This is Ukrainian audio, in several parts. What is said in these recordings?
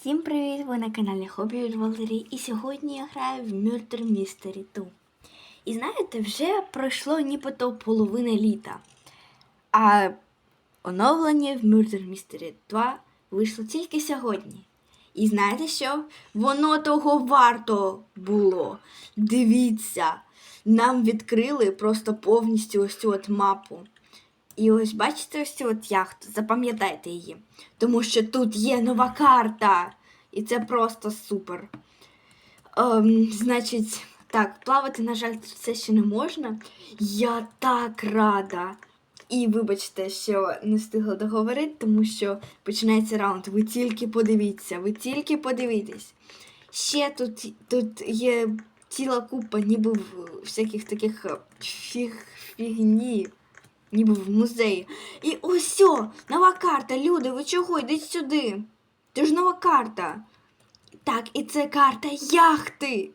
Всім привіт! Ви на каналі Хобі від Валерії і сьогодні я граю в Murder Mystery 2. І знаєте, вже пройшло нібито половина літа. А оновлення в Murder Mystery 2 вийшло тільки сьогодні. І знаєте що? Воно того варто було. Дивіться, нам відкрили просто повністю ось цю от мапу. І ось бачите ось цю от яхту, запам'ятайте її. Тому що тут є нова карта. І це просто супер. Ем, значить, так, плавати, на жаль, це ще не можна. Я так рада. І вибачте, що не встигла договорити, тому що починається раунд. Ви тільки подивіться, ви тільки подивіться. Ще тут, тут є ціла купа, ніби всяких таких фіг, фігні ніби в музеї. І ось нова карта. Люди, ви чого? Йдіть сюди. Це ж нова карта. Так, і це карта яхти.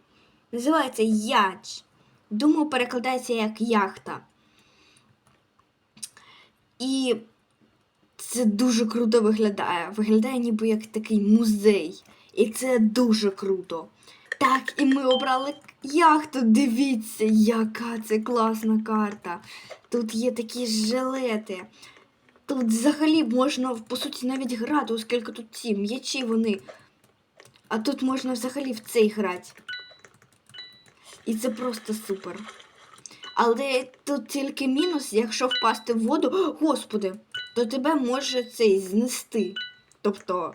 Називається Яч. Думаю, перекладається як яхта. І це дуже круто виглядає. Виглядає ніби як такий музей. І це дуже круто. Так, і ми обрали яхту. Дивіться, яка це класна карта. Тут є такі жилети. Тут взагалі можна, по суті, навіть грати, оскільки тут ці м'ячі вони. А тут можна взагалі в цей грати. І це просто супер. Але тут тільки мінус, якщо впасти в воду, господи, то тебе може цей знести. Тобто.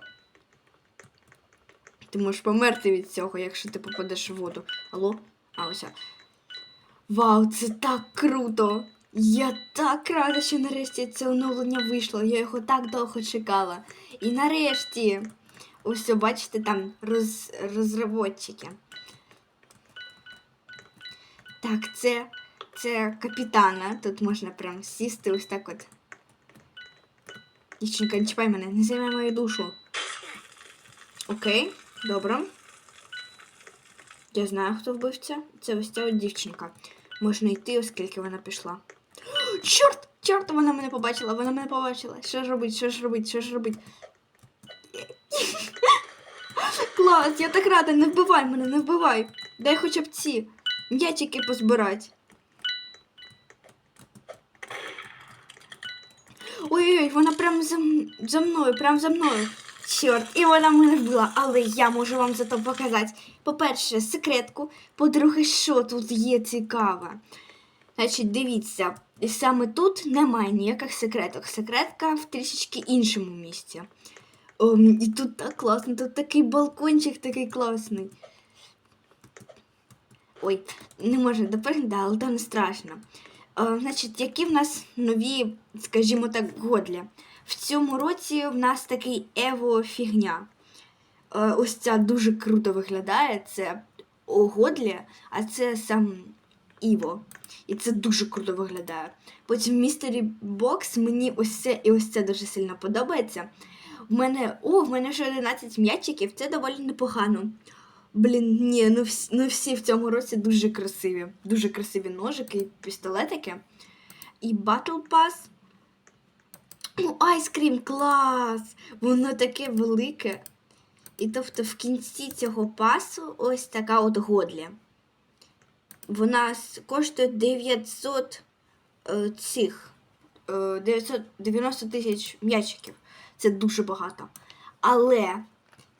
Ти можеш померти від цього, якщо ти попадеш в воду. Алло? А, ось. Вау, це так круто! Я так рада, що нарешті це оновлення вийшло. Я його так довго чекала. І нарешті, ось, бачите, там роз, розроботчики. Так, це, це капітана. Тут можна прям сісти ось так от. Дівчинка, не чіпай мене, не займай мою душу. Окей, добре. Я знаю, хто вбивця. Це ось ця от дівчинка. Можна йти, оскільки вона пішла. Чорт! Чорт, вона мене побачила, вона мене побачила. Що ж робить, що ж робить, що ж робить? Клас, я так рада, не вбивай мене, не вбивай. Дай хоча б ці м'ячики позбирати. Ой-ой-ой, вона прямо за, за мною, прямо за мною. Чорт, і вона мене вбила, але я можу вам зато показати. По-перше, секретку. По-друге, що тут є цікаве. Значить, дивіться, саме тут немає ніяких секреток. Секретка в трішечки іншому місці. Ом, і тут так класно, тут такий балкончик такий класний. Ой, не можна допригнути, але то не страшно. Е, значить, які в нас нові, скажімо так, годлі. В цьому році в нас такий ево фігня. Е, ось ця дуже круто виглядає. Це годлі, а це сам Іво. І це дуже круто виглядає. Потім в містері бокс мені ось це і ось це дуже сильно подобається. В мене, о, в мене вже 11 м'ячиків, це доволі непогано. Блін, ні, ну всі, ну всі в цьому році дуже красиві. Дуже красиві ножики пістолетики. І Battle Pass. Ну, айскрім, клас! Воно таке велике. І тобто в кінці цього пасу ось така от годлі. Вона коштує 900 е, цих е, 990 тисяч м'ячиків. Це дуже багато. Але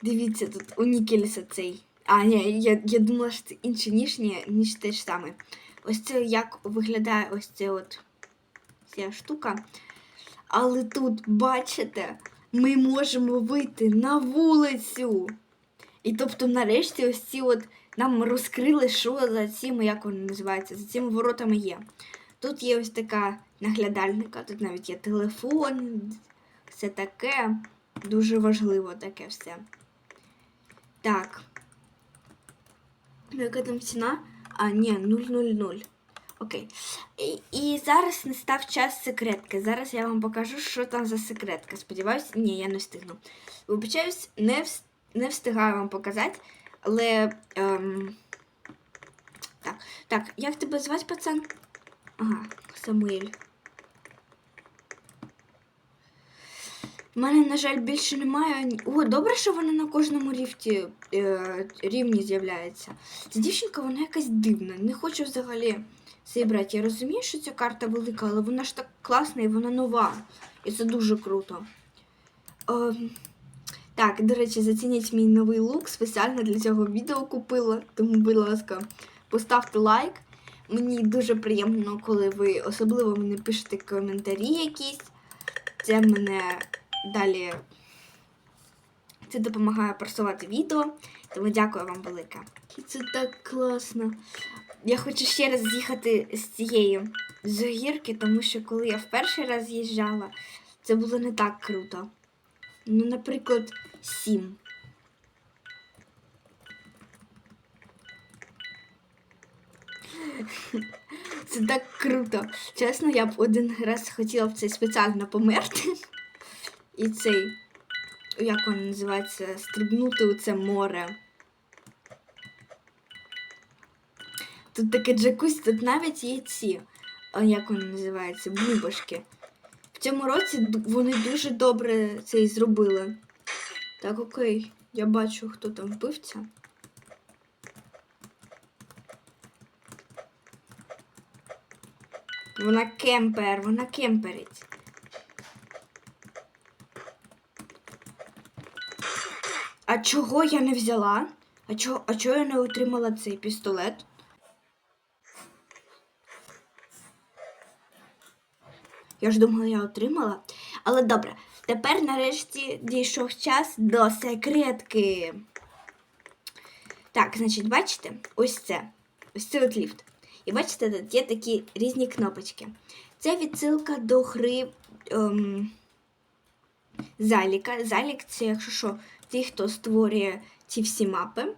дивіться, тут у Нікельса цей. А, ні, я, я думала, що це інше ніжнє, ніж те ж саме. Ось це як виглядає ось це от ця штука. Але тут, бачите, ми можемо вийти на вулицю. І тобто, нарешті, ось ці от нам розкрили, що за цими, як вони називаються, за цими воротами є. Тут є ось така наглядальника, тут навіть є телефон, все таке. Дуже важливо таке все. Так. Ну, яка там ціна? А, ні, 000. Окей. І, і зараз настав час секретки. Зараз я вам покажу, що там за секретка. Сподіваюсь, ні, я не встигну. Вибачаюсь, не, вс- не встигаю вам показати, але. Ем... Так, так, як тебе звати, пацан? Ага, Самуель. У мене, на жаль, більше немає. О, добре, що вона на кожному рівті, е, рівні з'являється. Ця дівчинка, вона якась дивна. Не хочу взагалі цей брати. Я розумію, що ця карта велика, але вона ж так класна і вона нова. І це дуже круто. Е, так, до речі, зацініть мій новий лук. Спеціально для цього відео купила. Тому, будь ласка, поставте лайк. Мені дуже приємно, коли ви особливо мені пишете коментарі якісь. Це мене далі це допомагає просувати відео. Тому дякую вам велике. І це так класно. Я хочу ще раз з'їхати з цієї з гірки, тому що коли я в перший раз з'їжджала, це було не так круто. Ну, наприклад, сім. Це так круто. Чесно, я б один раз хотіла в цей спеціально померти. І цей, як воно називається, стрибнути у це море. Тут таке джакузі, тут навіть є ці, як воно називається, бульбашки. В цьому році вони дуже добре це і зробили. Так, окей, я бачу, хто там вбивця. Вона кемпер, вона кемперить. А чого я не взяла? А чого, а чого я не отримала цей пістолет? Я ж думала, я отримала. Але добре, тепер нарешті дійшов час до секретки. Так, значить, бачите, ось це. Ось це от ліфт. І бачите, тут є такі різні кнопочки. Це відсилка до гри ем, Заліка. Залік це, якщо що, ті, хто створює ці всі мапи.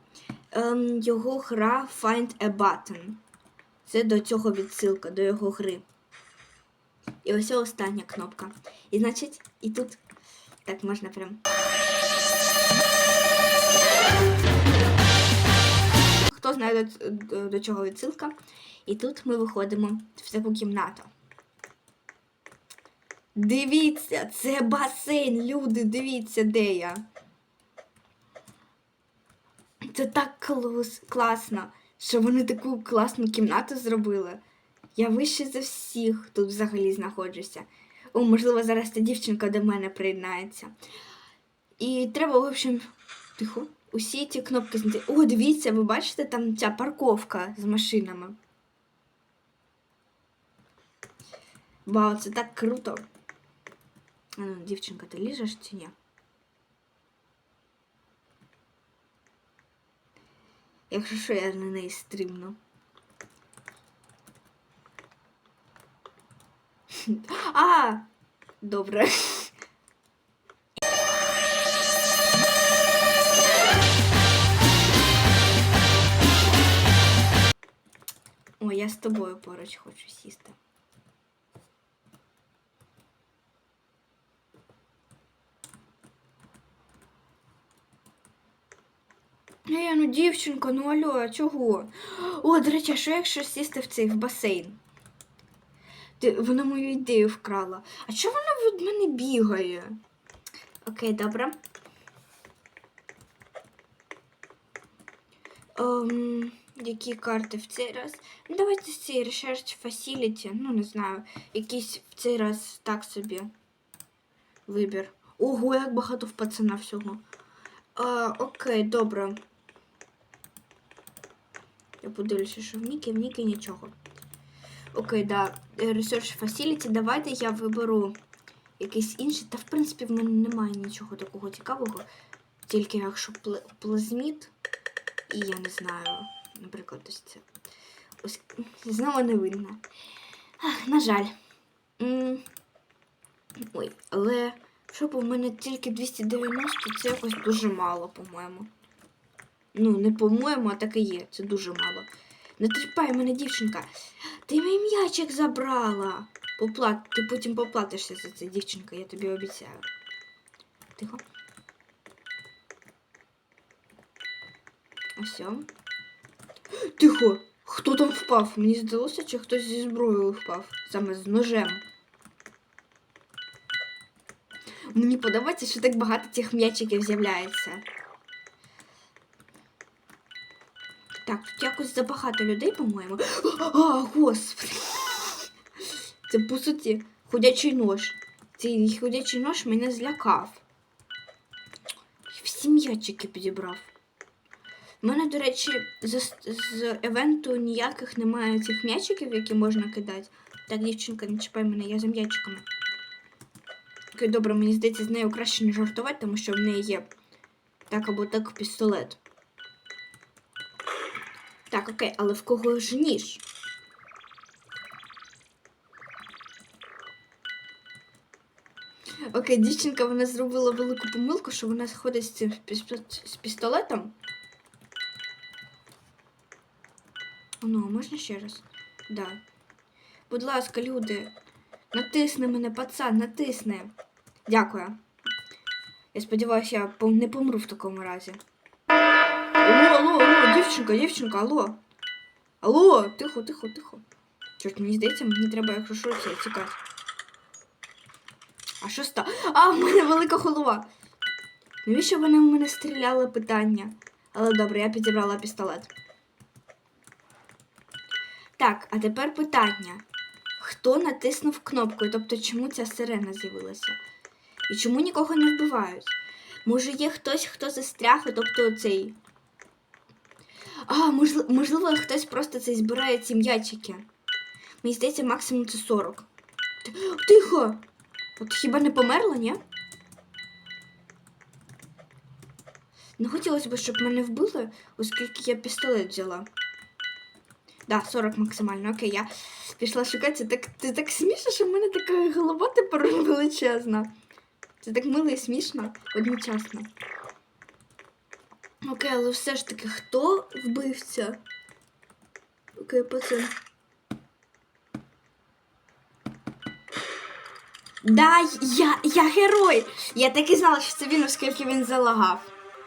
Ем, його гра Find a Button. Це до цього відсилка, до його гри. І ось остання кнопка. І значить, і тут так можна прям. Хто знає до, до, до чого відсилка? І тут ми виходимо в таку кімнату. Дивіться, це басейн, люди, дивіться, де я. Це так клас, класно, що вони таку класну кімнату зробили. Я вище за всіх тут взагалі знаходжуся. О, можливо, зараз та дівчинка до мене приєднається. І треба, в общем, тихо, усі ці кнопки знайти. О, дивіться, ви бачите, там ця парковка з машинами. Вау, це так круто. А ну, дівчинка, ти ліжеш чи ні? Якщо що, я на неї стрімну. А, добре. О, я з тобою поруч хочу сісти. Ей, ну дівчинка, ну алло, а чого? О, до речі, а що якщо сісти в цей в басейн? Ти, вона мою ідею вкрала. А чого вона від мене бігає? Окей, добре. Ем, які карти в цей раз? Ну, давайте з цієї Research Facility, ну не знаю, якийсь в цей раз так собі вибір. Ого, як багато в пацана всього. А, окей, добре. Я подивлюся, що в Нікі, в Нікі нічого. Окей, да. Research Facility. Давайте я виберу якийсь інший. Та в принципі в мене немає нічого такого цікавого. Тільки якщо пл- плазміт. І я не знаю. Наприклад, ось це. Ось знову не видно. Ах, на жаль. М, Ой, але щоб у мене тільки 290, це якось дуже мало, по-моєму. Ну, не по-моєму, а так і є. Це дуже мало. Не тріпай мене, дівчинка. Ти мій м'ячик забрала. Поплат... Ти потім поплатишся за це, дівчинка, я тобі обіцяю. Тихо. Ось. Тихо. Хто там впав? Мені здалося, чи хтось зі зброєю впав. Саме з ножем. Мені подобається, що так багато цих м'ячиків з'являється. Так, тут якось забагато людей, по-моєму. А, господи. Це по суті ходячий нож. Цей ходячий нож мене злякав. Всі м'ячики підібрав. У мене, до речі, з, з евенту ніяких немає цих м'ячиків, які можна кидати. Так, дівчинка, не чіпай мене, я за м'ячиками. Окей, добре, мені здається, з нею краще не жартувати, тому що в неї є так або так пістолет. Так, окей, але в кого ж ніж? Окей, дівчинка вона зробила велику помилку, що вона ходить з цим з пістолетом. Ну, можна ще раз? Да. Будь ласка, люди, натисни мене, пацан, натисни. Дякую. Я сподіваюся, я не помру в такому разі. Алло, алло, дівчинка, дівчинка, алло. Алло, тихо, тихо, тихо. Чорт, мені здається, мені треба, якщо що, це тікати. А що ста? А, в мене велика голова. Навіщо вони в мене стріляли питання? Але добре, я підібрала пістолет. Так, а тепер питання. Хто натиснув кнопку? Тобто, чому ця сирена з'явилася? І чому нікого не вбивають? Може, є хтось, хто застряг, тобто цей. А, можливо, хтось просто цей збирає ці м'ячики. Мені здається, максимум це 40. Тихо! От хіба не померла, ні? Не хотілося б, щоб мене вбили, оскільки я пістолет взяла. Да, 40 максимально. Окей, я пішла шукати. Це так, це так смішно, що в мене така голова тепер величезна. Це так мило і смішно одночасно. Окей, але все ж таки, хто вбивця? Окей, пацан. Да, я, я герой! Я так і знала, що це він, оскільки він залагав.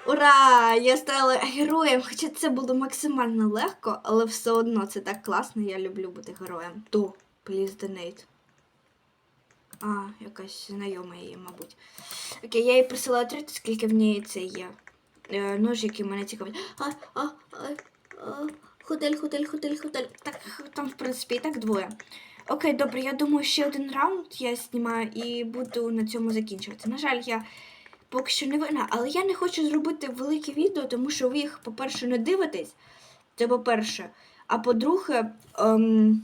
Ура! Я стала героєм, хоча це було максимально легко, але все одно це так класно, я люблю бути героєм. То, please donate. А, якась знайома її, мабуть. Окей, я їй просила відкрити, скільки в неї це є. Е, нож, який мене цікавить. А, а, а, а, хотель, хотель, хотель, хотель. Так, там, в принципі, і так двоє. Окей, добре, я думаю, ще один раунд я знімаю і буду на цьому закінчувати. На жаль, я поки що не винна, але я не хочу зробити велике відео, тому що ви їх, по-перше, не дивитесь. Це по-перше. А по-друге, ем,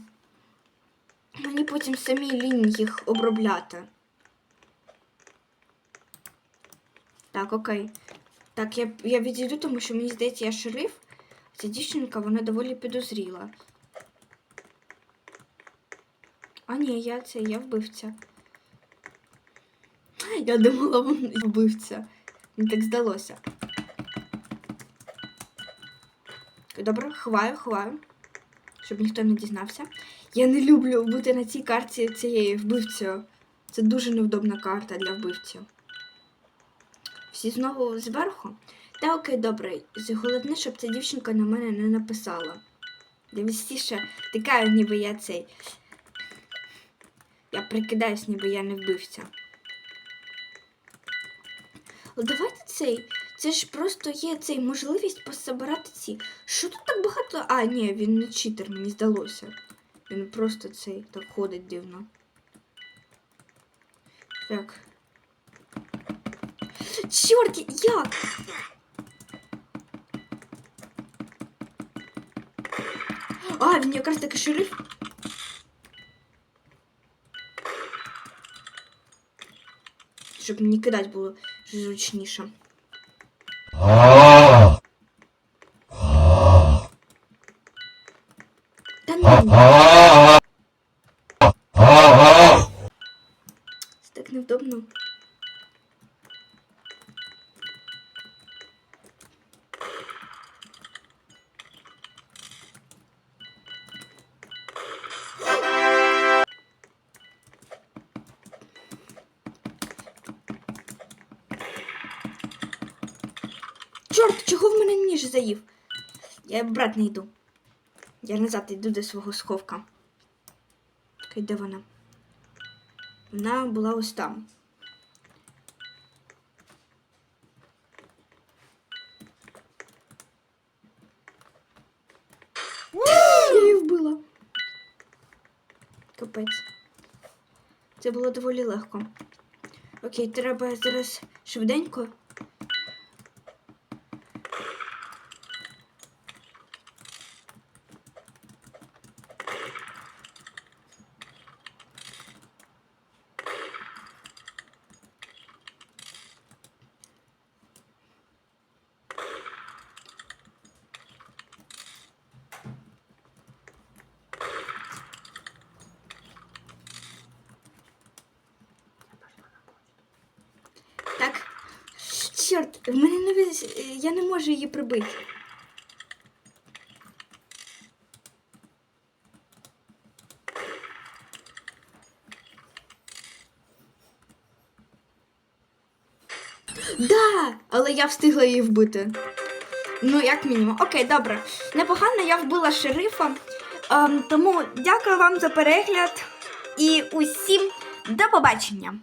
мені потім самі лінь їх обробляти. Так, окей. Так, я, я відійду, тому що мені здається, я шериф. Ця дівчинка, вона доволі підозріла. А ні, я це, я вбивця. Я думала, він вбивця. Мені так здалося. Добре, ховаю, ховаю. Щоб ніхто не дізнався. Я не люблю бути на цій карті цією вбивцею. Це дуже невдобна карта для вбивців. Всі знову зверху. Та окей, добре. Головне, щоб ця дівчинка на мене не написала. Дивістіше, тикаю, ніби я цей. Я прикидаюсь, ніби я не вбивця. Але давайте цей. Це ж просто є цей можливість пособирати ці. Що тут так багато? А, ні, він не читер, мені здалося. Він просто цей так ходить дивно. Так. Чорт, як? А, він якраз таки шериф. Щоб мені кидати було зручніше. Та ну. чорт, чого в мене ніж заїв? Я брат не йду. Я назад йду до свого сховка. Так, де вона? Вона була ось там. Я її вбила. Капець. Це було доволі легко. Окей, треба зараз швиденько. В мене не вис... я не можу її прибити. Да, але я встигла її вбити. Ну, як мінімум. Окей, добре. Непогано я вбила шерифа. Ем, тому дякую вам за перегляд і усім до побачення.